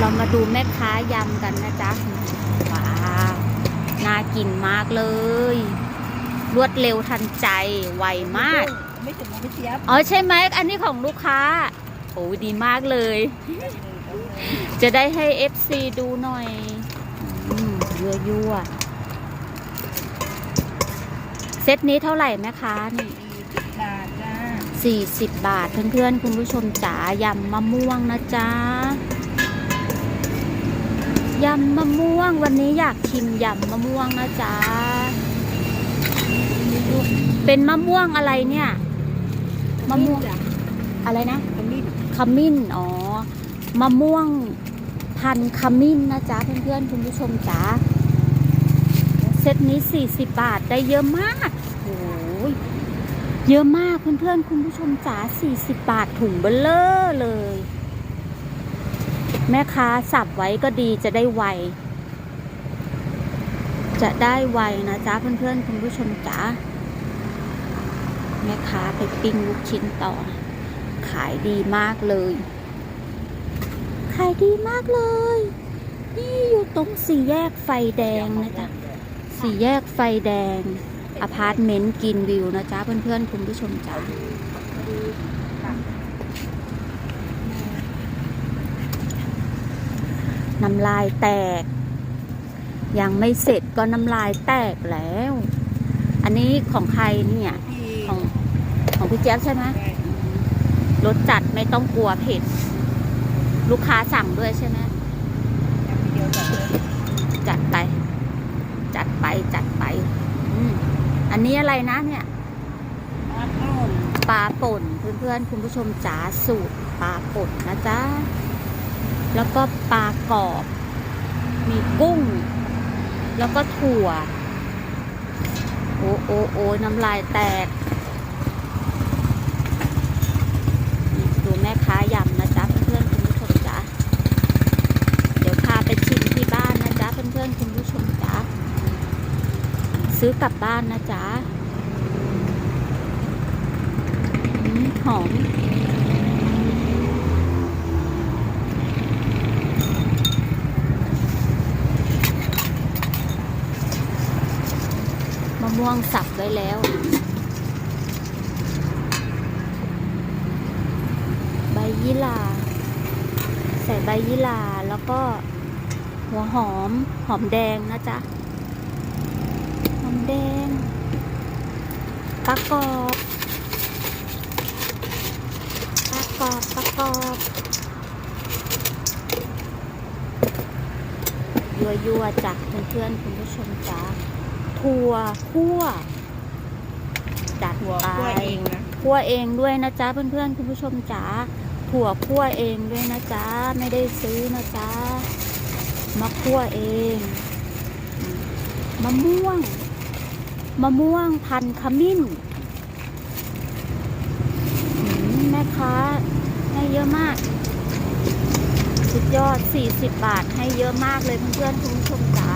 เรามาดูแม่ค้ายำกันนะจ๊ะว้าวน่ากินมากเลย รวดเร็วทันใจไวมาก ไม่ถึงนะพี่เจี๊ยบอ๋อใช่ไหมอันนี้ของลูกค้าโอ้ดีมากเลย จะได้ให้ FC ดูหน่อยอืมยั่วยั่วๆเซตนี้เท่าไหร่แม่ค้านี่บาทจ้า40 บาทเพื่อนๆ คุณผู้ชมจ๋ายำมะม่วงนะจ๊ะ ยำมะม่วงวันนี้อยากชิมยำมะม่วงนะจ๊ะ เป็นมะม่วงอะไรเนี่ย มะม่วงจ้ะอะไรนะ ขมิ้น ขมิ้น อ๋อ มะม่วงพันธุ์ขมิ้นนะจ๊ะเพื่อนๆคุณผู้ชมจ๋า เซตนี้40บาทได้เยอะมากโอ้ยเยอะมากเพื่อนๆคุณผู้ชมจ๋า40บาทถุงเบลเลอร์เลย แม่ค้าสับไว้ก็ดีจะได้ไว จะได้ไวนะจ๊ะเพื่อนๆคุณผู้ชมจ๋าแม่ค้าไปปิ้งลูกชิ้นต่อ ขายดีมากเลย ขายดีมากเลย นี่อยู่ตรงสี่แยกไฟแดงนะจ๊ะสี่แยกไฟแดงอพาร์ตเมนต์กินวิวนะจ๊ะเพื่อนๆคุณผู้ชมจ๋า น้ำลายแตก ยังไม่เสร็จก็น้ำลายแตกแล้ว อันนี้ของใครเนี่ยพี่ของของพี่เจี๊ยบใช่ไหมได้รสจัดไม่ต้องกลัวเผ็ด ลูกค้าสั่งด้วยใช่ไหมยำเดียวกันเลยจัดไป จัดไปจัดไปอืมอันนี้อะไรนะเนี่ยปลาต้มปลาป่นเพื่อนๆคุณผู้ชมจ๋าสูตรปลาป่นนะจ๊ะ แล้วก็ปลากรอบ มีกุ้ง แล้วก็ถั่ว โอ้โอ้โอ้น้ำลายแตก ดูแม่ค้ายำนะจ๊ะเพื่อนๆคุณผู้ชมจ๋าเดี๋ยวพาไปชิมที่บ้านนะจ๊ะเพื่อนๆคุณผู้ชมจ๋าซื้อกลับบ้านนะจ๊ะอืมหอมะม่วงสับไว้แล้ว ใบยี่หร่าใส่ใบยี่หร่าแล้วก็หัวหอม หอมแดงนะจ๊ะ หอมแดงปลากรอบปลากรอบปลากรอบยัวยัวๆจ้ะเพื่อนๆคุณผู้ชมจ้า ถั่วคั่วจัดหัวไปกล้วยเองนะคั่วเองด้วยนะจ๊ะเพื่อนๆคุณผู้ชมจ๋าถั่วคั่วเองด้วยนะจ๊ะไม่ได้ซื้อนะจ๊ะมาคั่วเองอืมมะม่วงมะม่วงพันธุ์ขมิ้นอืมแม่ค้าให้เยอะมาก สุดยอด 40 บาทให้เยอะมากเลยเพื่อนๆคุณผู้ชมจ๋าดูสิอืมแ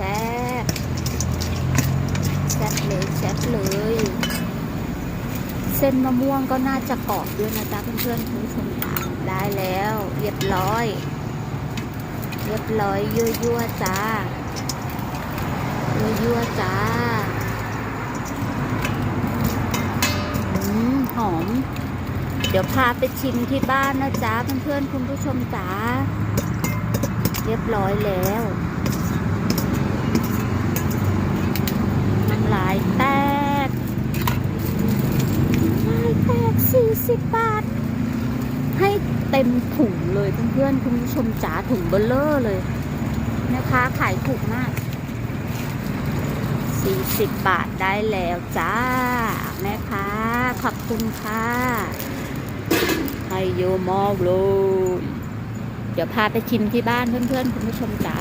ซ่บแซ่บเลยแซ่บเลย เส้นมะม่วงก็น่าจะกรอบด้วยนะจ๊ะเพื่อนๆคุณผู้ชมจ๋าได้แล้วเรียบร้อย เรียบร้อยยั่วๆจ้ายั่วๆจ้าหอม เดี๋ยวพาไปชิมที่บ้านนะจ๊ะเพื่อนๆคุณผู้ชมจ๋าเรียบร้อยแล้วน้ำลายแตกน้ำลายแตกสี่สิบบาท ให้ เต็มถุงเลยเพื่อนๆคุณผู้ชมจ๋าถุงเบลเลอร์เลยนะคะ ขายถูกมาก 40 บาทได้แล้วจ้า แม่ค้าขอบคุณค่ะให้เยอะมากเลย เดี๋ยวพาไปชิมที่บ้านเพื่อนๆ คุณผู้ชมจ๋า